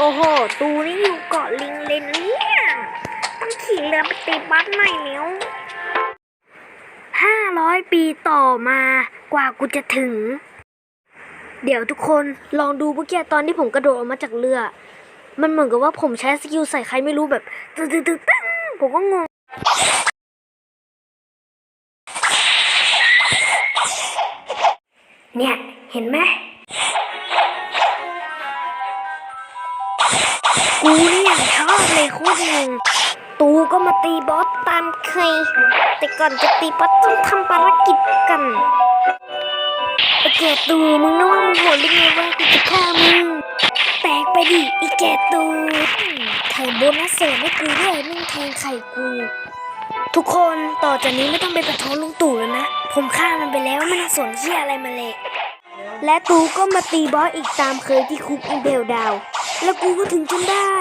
โอ้โห ตูนี่อยู่เกาะลิงเลยนะเนี่ยต้องขี่เรือไปตีบัสหน่อยแล้วห้าร้อยปีต่อมากว่ากูจะถึง เดี๋ยวทุกคนลองดูเมื่อกี้ตอนที่ผมกระโดดออกมาจากเรือ มันเหมือนกับว่าผมใช้สกิลใส่ใครไม่รู้แบบตึ๊ดตึ๊ดตึ๊ดตึ๊ดผมก็งงเนี่ย เห็นไหม กูนี่อย่างชอบเลยโคตรงงตูก็มาตีบอสตามเคย แต่ก่อนจะตีบอสต้องทำภารกิจกันไอแกตูมึงนึกว่ามึงโหดหรือไงว่ากูจะฆ่ามึง แตกไปดิไอแกตูแถมโบนัสเสริมให้กูด้วยมึงแทงไข่กู ทุกคนต่อจากนี้ไม่ต้องไปประท้วงลุงตู่แล้วนะ ผมฆ่ามันไปแล้วไม่น่าสนเชี่ยอะไรมาเลย และตูก็มาตีบอสอีกตามเคยที่คุกอินเบลดาว แล้วกูก็ถึงจนได้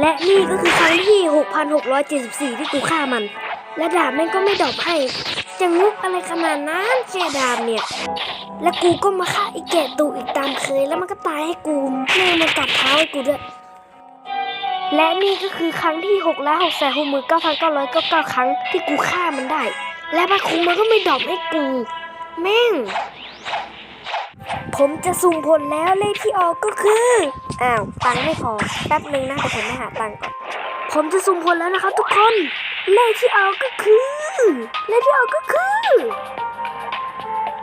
และนี่ก็คือครั้งที่ 6,674 ที่กูฆ่ามัน และดาบแม่งก็ไม่ดอปให้ จะงุกอะไรขนาดนั้นเจดาบเนี่ย และกูก็มาฆ่าไอ้แก่ตูอีกตามเคย แล้วมันก็ตายให้กูแม่มันกัดเท้าให้กูด้วยและนี่ก็คือครั้งที่6และ6แสนหกหมื่นเก้าพันเก้าร้อยเก้าเก้าครั้งที่กูฆ่ามันได้ และพระครูมันก็ไม่ดอปให้กู แม่ง ผมจะสุ่มผลแล้วเลขที่ออกก็คือ อ้าวตังไม่พอ แป๊บหนึ่งนะเดี๋ยวผมไปหาตังก่อน ผมจะสุ่มผลแล้วนะครับทุกคน เลขที่ออกก็คือ เลขที่ออกก็คือ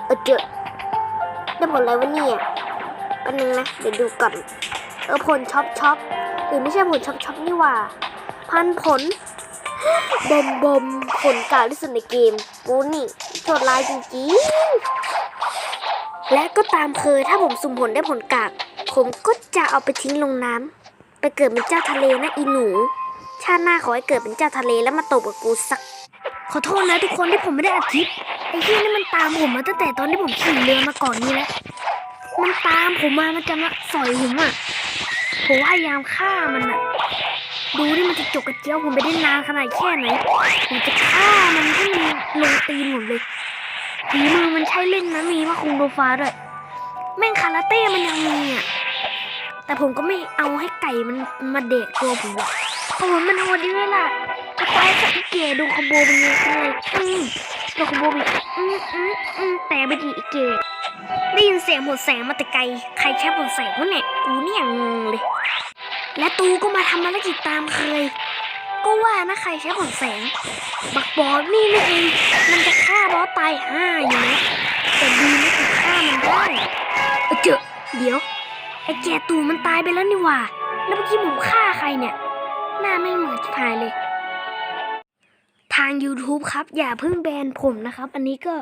เออเจอได้ผลอะไรวะเนี่ยแป๊บนึงนะ เดี๋ยวดูก่อน เออผลช็อปช็อปหรือไม่ใช่ผลช็อปช็อปนี่ว่า พันผลบอมบอมผลกาที่สุดในเกมกูนี่โชดร้ายจริงๆ และก็ตามเคยถ้าผมสุ่มผลได้ผลกาก ผมก็จะเอาไปทิ้งลงน้ำไปเกิดเป็นเจ้าทะเลนะอีหนู ชาติหน้าขอให้เกิดเป็นเจ้าทะเลแล้วมาตบกับกูสัก ขอโทษนะทุกคนที่ผมไม่ได้อาทิตย์ไอ้ที่นี่มันตามผมมาตั้งแต่ตอนที่ผมขี่เรือมาก่อนนี้แล้วมันตามผมมามันจะมาสอยผมอะผมพยายามฆ่ามันอะดูนี่มันจะจกกระเจียวผมไปได้นานขนาดแค่ไหนผมจะฆ่ามันให้มันลงตีนหมดเลย ฝีมือมันใช้เล่นนะมีว่าคุงโดฟ้าด้วย แม่งคาราเต้มันยังมีอะ แต่ผมก็ไม่เอาให้ไก่มันมาเด็กตัวผมหรอกเพราะมันโหดดีเลยล่ะจะตายสักอีเกดูคอมโบเป็นไงเลยอืมดูคอมโบไปอืมอืมอืมแต่ไปดีอีเกได้ยินเสียงหมดแสงมาแต่ไกล ใครใช้หมดแสงวะเนี่ย กูเนี่ยงงเลย และตูก็มาทำภารกิจตามเคย ก็ว่านะใครใช้ผลแสง บักบอสนี่นี่เองมันจะฆ่าบอสตายห้าอยู่นะแต่ดีนะกูฆ่ามันได้เออเจอเดี๋ยวไอ้แกตูมันตายไปแล้วนี่หว่า แล้วเมื่อกี้ผมฆ่าใครเนี่ย หน้าไม่เหมือนพายเลย ทาง YouTube ครับ อย่าเพิ่งแบนผมนะครับ อันนี้ก็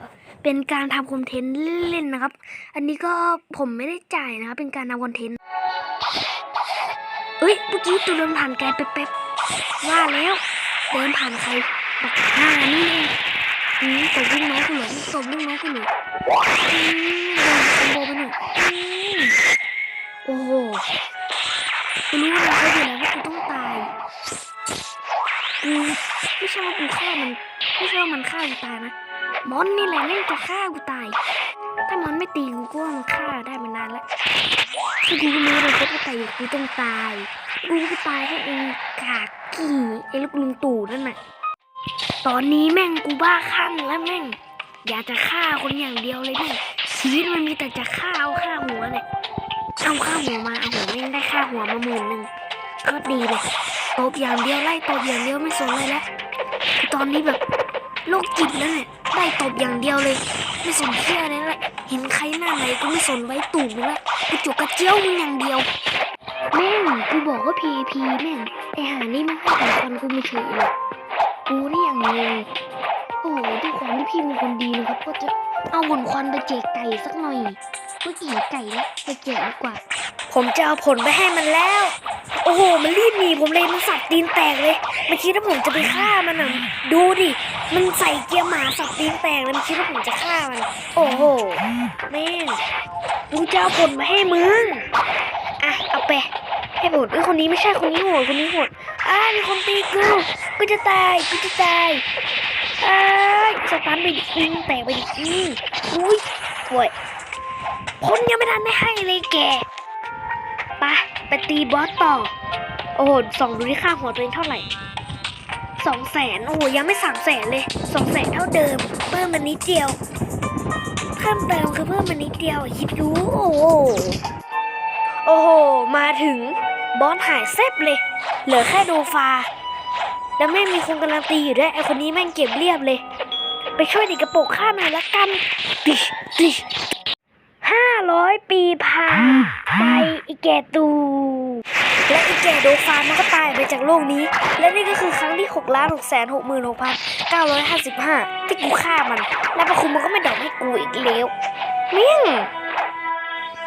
เป็นการทำคอนเทนต์เล่นๆนะครับ อันนี้ก็ผมไม่ได้จ่ายนะครับ เป็นการทำคอนเทนต์เอ้ยเมื่อกี้ตัวเดินผ่านไกลไปแป๊บๆ ว่าแล้วเดินผ่านใครบักหน้านี่เองอืมตบลูกน้องกูหรอตบลูกน้องกูหรออืมโดนคอมโบไปหนึ่งอืมโอ้โหกูรู้ว่าเขาอยู่แล้วว่ากูต้องตายกูไม่ใช่ว่ากูฆ่ามันไม่ใช่ว่ามันฆ่ากูตายนะมอนนี่แหละแม่งจะฆ่ากูตาย ถ้ามันไม่ตีกูก็มันฆ่าได้มานานแล้วคือกูรู้เลยว่าไก่กูต้องตาย กูก็ตายให้เองกาก กี่ไอ้ลูกลุงตู่นั่นน่ะ ตอนนี้แม่งกูบ้าคลั่งแล้วแม่ง อยากจะฆ่าคนอย่างเดียวเลยแม่งชีวิตมันมีแต่จะฆ่าเอาฆ่าหัวเนี่ยเอาฆ่าหัวมาเอาหัวแม่งได้ฆ่าหัวมาหมื่นหนึ่งก็ดีเลยตบอย่างเดียวไล่ตบอย่างเดียวไม่สนเลยแล้วคือตอนนี้แบบโรคจิตแล้วเนี่ยได้ตบอย่างเดียวเลย ไม่สนเที่ยอะไรแล้วแหละเห็นใครหน้าไหนก็ไม่สนไว้ตูดมึงละกูจุกกระเจียวมึงอย่างเดียว แม่งกูบอกว่า PVP แม่งไอหานี่มันให้ของคนกูไม่เฉยเลยกูนี่อย่างงงโอ้โหด้วยความที่พี่เป็นคนดีนะครับ ก็จะเอาผลควันไปแจกไก่สักหน่อยเมื่อกี้ไก่แล้วไปแจกดีกว่า ผมจะเอาผลไปให้มันแล้ว โอ้โห มันรีบหนีผมเลยมันสับตีนแตกเลย มันคิดว่าผมจะไปฆ่ามันอะดูดิ มันใส่เกียร์หมาสับตีนแตกเลยมันคิดว่าผมจะฆ่ามัน โอ้โหแม่งกูจะเอาผลมาให้มึง อะ เอาไป ให้ผลเอ้คนนี้ไม่ใช่คนนี้โหดคนนี้โหดอ่ามีคนตีกูกูจะตายกูจะตายอ้ายสตันไปดิยิงแตกไปดิอืมอุ้ยโว้ยผลยังไม่ทันได้ให้เลยแกไปไปตีบอสต่อ โอ้โหสองดูที่ค่าหัวตัวเองเท่าไหร่สองแสนโอ้โหยังไม่สามแสนเลยสองแสนเท่าเดิม เพิ่มมันนิดเดียว เพิ่มเติมคือเพิ่มมันนิดเดียวคิดดูโอ้โหโอ้โห มาถึง บอสหายแซบเลย เหลือแค่โดฟา แล้วแม่มีคนกำลังตีอยู่ด้วยไอคนนี้แม่งเก็บเรียบเลย ไปช่วยเด็กกระโปงข้าหน่อยละกันดิดิห้าร้อยปีผ่านไปอีแกตู และอีแกโดฟามันก็ตายไปจากโลกนี้ และนี่ก็คือครั้งที่6ล้าน6แสน6หมื่น6พัน955ที่กูฆ่ามัน และประคุณมันก็ไม่ดอกให้กูอีกแล้วแม่ง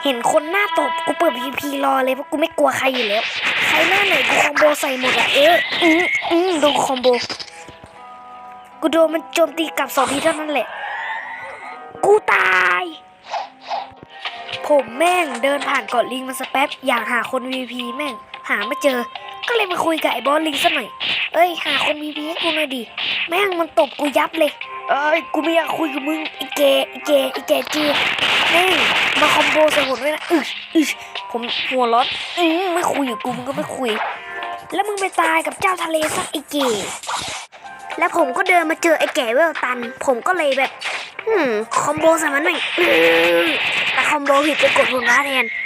เห็นคนหน้าตบกูเปิดพีพีรอเลยเพราะกูไม่กลัวใครอยู่แล้ว ใครหน้าไหนกูคอมโบใส่หมดอะเอ๊ะอืมอืมโดนคอมโบ กูโดนมันโจมตีกลับสองทีเท่านั้นแหละ กูตาย ผมแม่งเดินผ่านเกาะลิงมาสแป๊บอยากหาคน VP แม่งหาไม่เจอ ก็เลยมาคุยกับไอ้บอสลิงซะหน่อย เอ้ยหาคน VP ให้กูหน่อยดิ แม่งมันตบกูยับเลย เอ้ยกูไม่อยากคุยกับมึงไอ้แกไอ้แกไอ้แกจีแม่งมาคอมโบใส่ผมด้วยนะอึชอึชผมหัวร้อนอืมไม่คุยกับกูมึงก็ไม่คุย แล้วมึงไปตายกับเจ้าทะเลสักไอ้เกแล้วผมก็เดินมาเจอไอ้แก่เวลตัน ผมก็เลยแบบ อืมคอมโบใส่มันหน่อยอื้อแต่คอมโบผิดไปกดหุ่นม้าแทนกูตาย